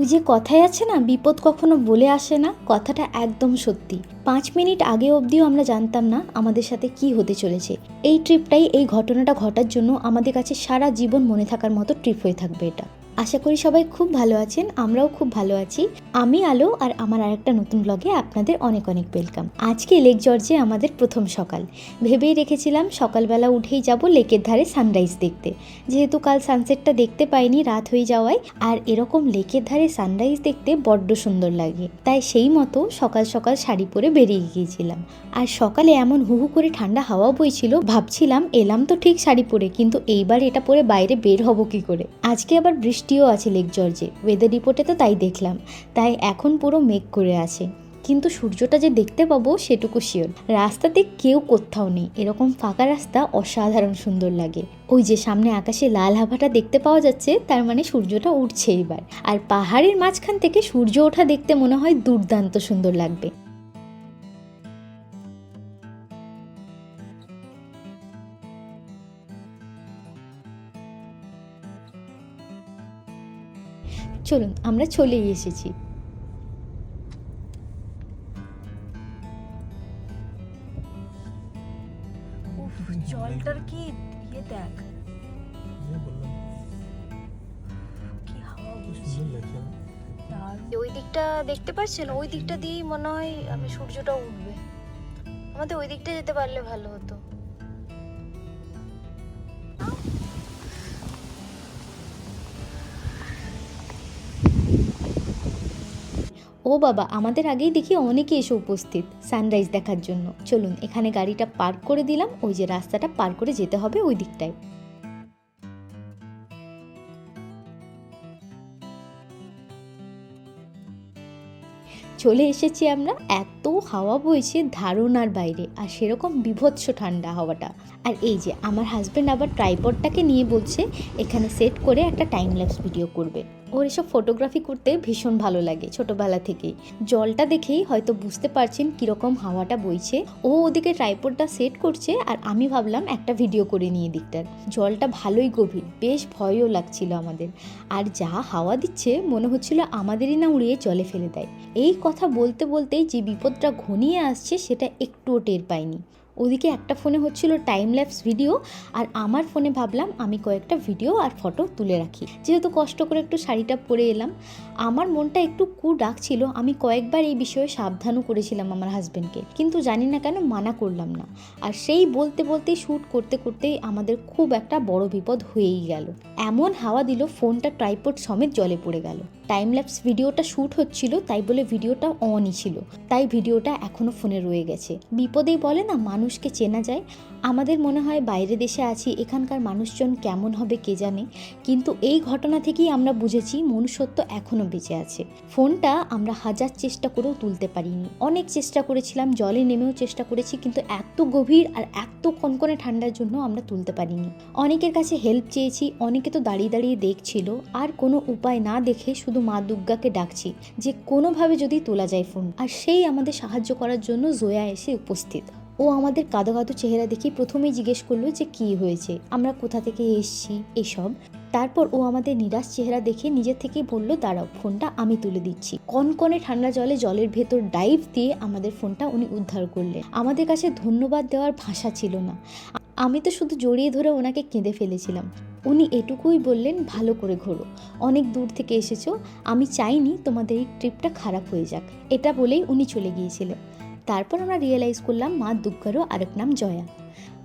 ওই যে কথায় আছে না, বিপদ কখনো বলে আসে না, কথাটা একদম সত্যি। পাঁচ মিনিট আগে অবধিও আমরা জানতাম না আমাদের সাথে কি হতে চলেছে। এই ট্রিপটাই এই ঘটনাটা ঘটার জন্য আমাদের কাছে সারা জীবন মনে থাকার মতো ট্রিপ হয়ে থাকবে এটা। আশা করি সবাই খুব ভালো আছেন, আমরাও খুব ভালো আছি। আমি আলো আর আমার আরেকটা নতুন ব্লগে আপনাদের অনেক অনেক ওয়েলকাম আজকে লেক জর্জে আমাদের প্রথম সকাল। ভেবেই রেখেছিলাম সকালবেলা উঠেই যাব লেকের ধারে সানরাইজ দেখতে। যেহেতু কাল সানসেটটা দেখতে পাইনি রাত হয়ে যাওয়ায়, আর এরকম লেকের ধারে সানরাইজ দেখতে বড্ড সুন্দর লাগে। তাই সেই মতো সকাল সকাল শাড়ি পরে বেরিয়ে গিয়েছিলাম। আর সকালে এমন হুহু করে ঠান্ডা হাওয়া বইছিল, ভাবছিলাম এলাম তো ঠিক শাড়ি পরে, কিন্তু এইবার এটা পরে বাইরে বের হব কি করে? আজকে আবার বৃষ্টিও আছে লেক জর্জে ওয়েদার রিপোর্টে তো তাই দেখলাম। তাই এখন পুরো মেঘ করে আছে। কিন্তু সূর্যটা যে দেখতে পাবো সেটুকু শিওর রাস্তাতে কেউ কোথাও নেই। এরকম ফাঁকা রাস্তা অসাধারণ সুন্দর লাগে। ওই যে সামনে আকাশে লাল হাভাটা দেখতে পাওয়া যাচ্ছে, তার মানে সূর্যটা উঠছে এবার। আর পাহাড়ের মাঝখান থেকে সূর্য ওঠা দেখতে মনে হয় দুর্দান্ত সুন্দর লাগবে। চলুন আমরা চলেই এসেছি। উফ, জলটার কি ইয়ে দেখ। কি হাওয়া বইছে। আর ওই দিকটা দেখতে পাচ্ছেন? ওই দিকটা দিয়েই মনে হয় আমি সূর্যটা উঠবে। আমাদের ওই দিকটা যেতে পারলে ভালো হতো। ও বাবা, আমাদের আগেই দেখি অনেকে এসে উপস্থিত সানরাইজ দেখার জন্য। চলুন, এখানে গাড়িটা পার্ক করে দিলাম, ওই যে রাস্তাটা পার করে যেতে হবে ওই দিকটায়। চলে এসেছি আমরা, এত হাওয়া বইছে ধারণার বাইরে, আর সেরকম বিভৎস ঠান্ডা হাওয়াটা। আর এই যে, আমার হাজব্যান্ড আবার ট্রাইপডটাকে নিয়ে বলছে, এখানে সেট করে একটা টাইম ল্যাপস ভিডিও করবে। ওর এসব ফটোগ্রাফি করতে ভীষণ ভালো লাগে ছোটবেলা থেকেই। জলটা দেখেই হয়তো বুঝতে পারছেন কীরকম হাওয়াটা বইছে। ও ওদিকে ট্রাইপডটা সেট করছে আর আমি ভাবলাম একটা ভিডিও করে নিয়ে দিকটার। জলটা ভালোই গভীর, বেশ ভয়ও লাগছিল আমাদের। আর যা হাওয়া দিচ্ছে মনে হচ্ছিল আমাদেরই না উড়িয়ে জলে ফেলে দেয়। এই কথা বলতে বলতেই যে বিপদটা ঘনিয়ে আসছে সেটা একটুও টের পাইনি। ওদিকে একটা ফোনে হচ্ছিল টাইম ল্যাপস ভিডিও আর আমার ফোনে ভাবলাম আমি কয়েকটা ভিডিও আর ফটো তুলে রাখি। যেহেতু কষ্ট করে একটু শাড়িটা পরে এলাম, আমার মনটা একটু কু ডাকছিল, আমি কয়েকবার এই বিষয়ে সাবধানও করেছিলাম আমার হাজব্যান্ডকে কিন্তু জানি না কেন মানা করলাম না। আর সেই বলতে বলতেই শ্যুট করতে করতেই আমাদের খুব একটা বড় বিপদ হয়েই গেল। এমন হাওয়া দিল, ফোনটা ট্রাইপড সমেত জলে পড়ে গেল। টাইম ল্যাপস ভিডিওটা শ্যুট হচ্ছিল, তাই বলে ভিডিওটা অনই ছিল। তাই ভিডিওটা এখনও ফোনে রয়ে গেছে। বিপদেই বলে না মানুষকে চেনা যায়, আমাদের মনে হয় বাইরে দেশে আছি, এখানকার মানুষজন কেমন হবে কে জানে? কিন্তু এই ঘটনা থেকেই আমরা বুঝেছি মনুষ্যত্ব এখনও বেঁচে আছে। ফোনটা আমরা হাজার চেষ্টা করেও তুলতে পারিনি। অনেক চেষ্টা করেছিলাম, জলে নেমেও চেষ্টা করেছি, কিন্তু এত গভীর আর এত কনকনে ঠান্ডার জন্য আমরা তুলতে পারিনি। অনেকের কাছে হেল্প চেয়েছি, অনেকে তো দাঁড়িয়ে দাঁড়িয়ে দেখছিল। আর কোনো উপায় না দেখে শুধু মা দুর্গাকে ডাকছি যে কোনোভাবে যদি তোলা যায় ফোন। আর সেই আমাদের সাহায্য করার জন্য জয়া এসে উপস্থিত। ও আমাদের কাদো কাদো চেহারা দেখে প্রথমেই জিজ্ঞেস করল যে কি হয়েছে? আমরা কোথা থেকে এসছি? এসব। তারপর ও আমাদের নিরাশ চেহারা দেখে নিজের থেকেই বলল, দাঁড়াও, ফোনটা আমি তুলে দিচ্ছি। কনকনে ঠান্ডা জলে জলের ভেতর ডাইভ দিয়ে আমাদের ফোনটা উনি উদ্ধার করলেন। আমাদের কাছে ধন্যবাদ দেওয়ার ভাষা ছিল না। আমি তো শুধু জড়িয়ে ধরে ওনাকে কেঁদে ফেলেছিলাম। উনি এটুকুই বললেন, ভালো করে ঘোরো। অনেক দূর থেকে এসেছ। আমি চাইনি তোমাদের এই ট্রিপটা খারাপ হয়ে যাক। এটা বলেই উনি চলে গিয়েছিলেন। তারপর আমরা রিয়েলাইজ করলাম মা দুর্গারও আরেক নাম জয়া।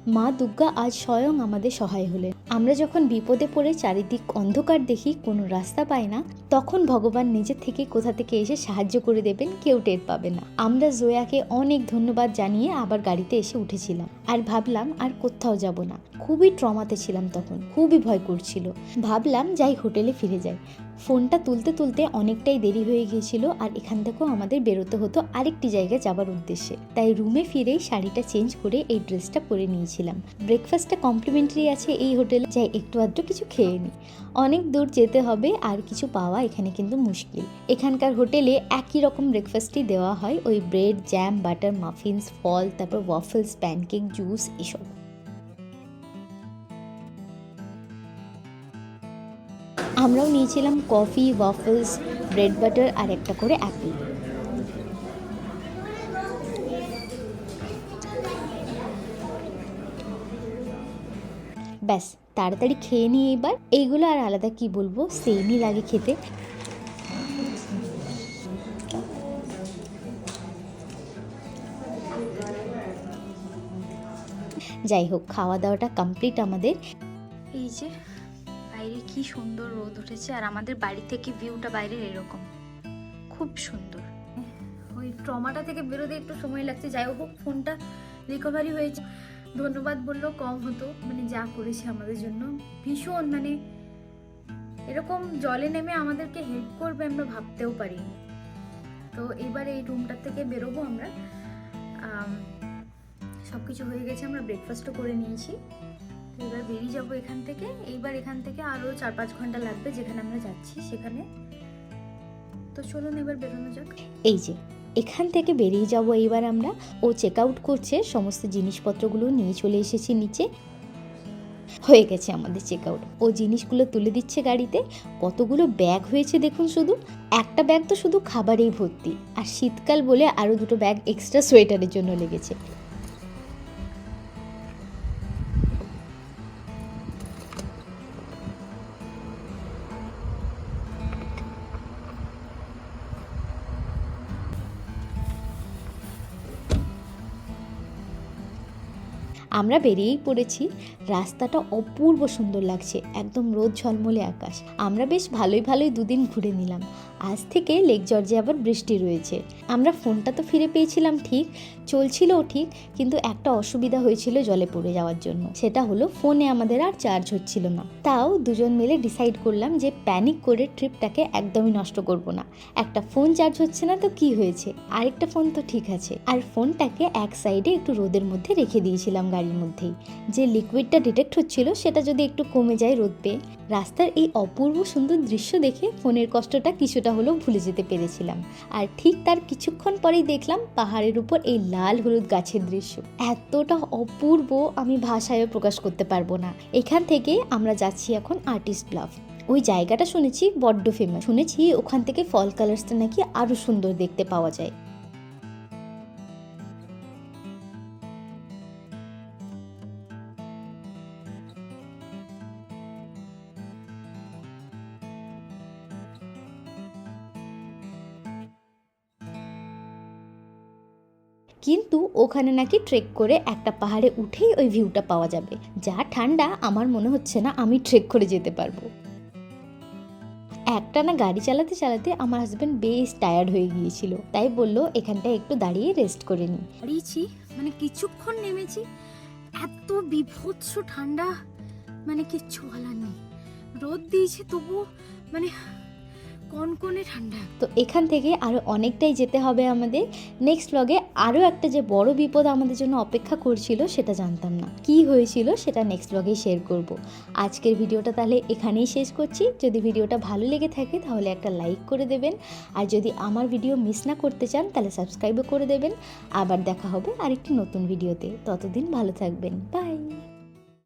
মা দুর্গা আজ স্বয়ং আমাদের সহায় হলেন। আমরা যখন বিপদে পড়ে চারিদিক অন্ধকার দেখি, কোনো রাস্তা পাই না, তখন ভগবান নিজের থেকে কোথা থেকে এসে সাহায্য করে দেবেন কেউ টের পাবে না। আমরা জয়াকে অনেক ধন্যবাদ জানিয়ে আবার গাড়িতে এসে উঠেছিলাম আর ভাবলাম আর কোথাও যাব না। খুবই ট্রমাতে ছিলাম তখন, খুবই ভয় করছিল। ভাবলাম যাই হোটেলে ফিরে যাই। ফোনটা তুলতে তুলতে অনেকটাই দেরি হয়ে গিয়েছিল আর এখান থেকেও আমাদের বেরোতে হতো আরেকটি জায়গায় যাবার উদ্দেশ্যে। তাই রুমে ফিরেই শাড়িটা চেঞ্জ করে এই ড্রেসটা পরে নিয়েছিলাম। ব্রেকফাস্টটা কমপ্লিমেন্টারি আছে এই হোটেলে, যাই একটু আধটু কিছু খেয়ে নিই অনেক দূর যেতে হবে আর কিছু পাওয়া এখানে কিন্তু মুশকিল। এখানকার হোটেলে একই রকম ব্রেকফাস্টই দেওয়া হয়, ওই ব্রেড, জ্যাম, বাটার মাফিনস, ফল, তারপর ওয়াফলস প্যানকেক জুস এসব। আমরাও নিয়েছিলাম কফি ওয়াফলস ব্রেড বাটার আর একটা করে অ্যাপেল ব্যাস, তাড়াতাড়ি খেয়ে নিই এবার। এইগুলো আর আলাদা কি বলব সেমই লাগে খেতে। যাই হোক, খাওয়া দাওয়াটা কমপ্লিট আমাদের। এই যে বাইরে কি সুন্দর রোদ উঠেছে আর আমাদের বাড়ি থেকে ভিউটা বাইরের এরকম। খুব সুন্দর। ওই ট্রমাটা থেকে বেরোতে একটু সময় লাগছে। যাই হোক, ফোনটা রিকভারি হয়েছে। ধন্যবাদ বললেও কম হতো। মানে যা করেছে আমাদের জন্য। ভীষণ মানে এরকম জলে নেমে আমাদেরকে হেল্প করবে আমরা ভাবতেও পারিনি। তো এবার এই রুমটার থেকে বেরোবো আমরা। সব কিছু হয়ে গেছে, আমরা ব্রেকফাস্টও করে নিয়েছি। এবার বেরিয়ে যাব এখান থেকে। এইবার এখান থেকে আরও চার পাঁচ ঘণ্টা লাগবে যেখানে আমরা যাচ্ছি সেখানে। তো চলুন এবার বেরোনো যাক। এই যে, এখান থেকে বেরিয়ে যাব এইবার আমরা। ও চেক আউট করছে, সমস্ত জিনিসপত্রগুলো নিয়ে চলে এসেছি নিচে। হয়ে গেছে আমাদের চেক আউট ও জিনিসগুলো তুলে দিচ্ছে গাড়িতে। কতগুলো ব্যাগ হয়েছে দেখুন শুধু। একটা ব্যাগ তো শুধু খাবারেই ভর্তি। আর শীতকাল বলে আরও দুটো ব্যাগ এক্সট্রা সোয়েটারের জন্য লেগেছে। আমরা বেরিয়েই পড়েছি। রাস্তাটা অপূর্ব সুন্দর লাগছে, একদম রোদ ঝলমলে আকাশ। আমরা বেশ ভালোই ভালোই দুদিন ঘুরে নিলাম। আজ থেকে লেক জর্জে আবার বৃষ্টি রয়েছে। আমরা ফোনটা তো ফিরে পেয়েছিলাম ঠিক, চলছিলও ঠিক, কিন্তু একটা অসুবিধা হয়েছিল জলে পড়ে যাওয়ার জন্য। সেটা হলো ফোনে আমাদের আর চার্জ হচ্ছিল না। তাও দুজন মিলে ডিসাইড করলাম যে প্যানিক করে ট্রিপটাকে একদমই নষ্ট করব না। একটা ফোন চার্জ হচ্ছে না তো কি হয়েছে? আরেকটা ফোন তো ঠিক আছে। আর ফোনটাকে এক সাইডে একটু রোদের মধ্যে রেখে দিয়েছিলাম গাড়ির মধ্যেই। যে লিকুইডটা ডিটেক্ট হচ্ছিল, সেটা যদি একটু কমে যায় রোদ পেয়ে রাস্তার এই অপূর্ব সুন্দর দৃশ্য দেখে ফোনের কষ্টটা কিছুটা হলেও ভুলে যেতে পেরেছিলাম। আর ঠিক তার কিছুক্ষণ পরেই দেখলাম পাহাড়ের উপর এই লাল হলুদ গাছের দৃশ্য। এতটা অপূর্ব আমি ভাষায় প্রকাশ করতে পারব না। এখান থেকে আমরা যাচ্ছি এখন আর্টিস্ট ব্লাফ ওই জায়গাটা শুনেছি বড্ড ফেমাস শুনেছি ওখান থেকে ফল কালার্সটা নাকি আরও সুন্দর দেখতে পাওয়া যায়। কিন্তু ওখানে নাকি ট্রেক করে একটা পাহাড়ে উঠেই ওই ভিউটা পাওয়া যাবে। যা ঠান্ডা, আমার মনে হচ্ছে না আমি ট্রেক করে যেতে পারব। একটা না গাড়ি চালাতে চালাতে আমার হাজব্যান্ড বেশ টায়ার্ড হয়ে গিয়েছিল। তাই বলল, এখানটায় একটু দাঁড়িয়ে রেস্ট করে নিই দাঁড়িয়েছি? মানে কিছুক্ষণ নেমেছি? এত বিভৎস ঠান্ডা! মানে কিচ্ছু বলার নেই। রোদ দিয়েছে তবু মানে কনকনে ঠান্ডা? তো এখান থেকে আরও অনেকটাই যেতে হবে আমাদের। নেক্সট ব্লগে আরও একটা যে বড় বিপদ আমাদের জন্য অপেক্ষা করছিল সেটা জানতাম না। কি হয়েছিল সেটা নেক্সট ব্লগেই শেয়ার করব। আজকের ভিডিওটা তাহলে এখানেই শেষ করছি। যদি ভিডিওটা ভালো লেগে থাকে তাহলে একটা লাইক করে দেবেন। আর যদি আমার ভিডিও মিস না করতে চান তাহলে সাবস্ক্রাইবও করে দেবেন। আবার দেখা হবে আরেকটি নতুন ভিডিওতে ততদিন ভালো থাকবেন। বাই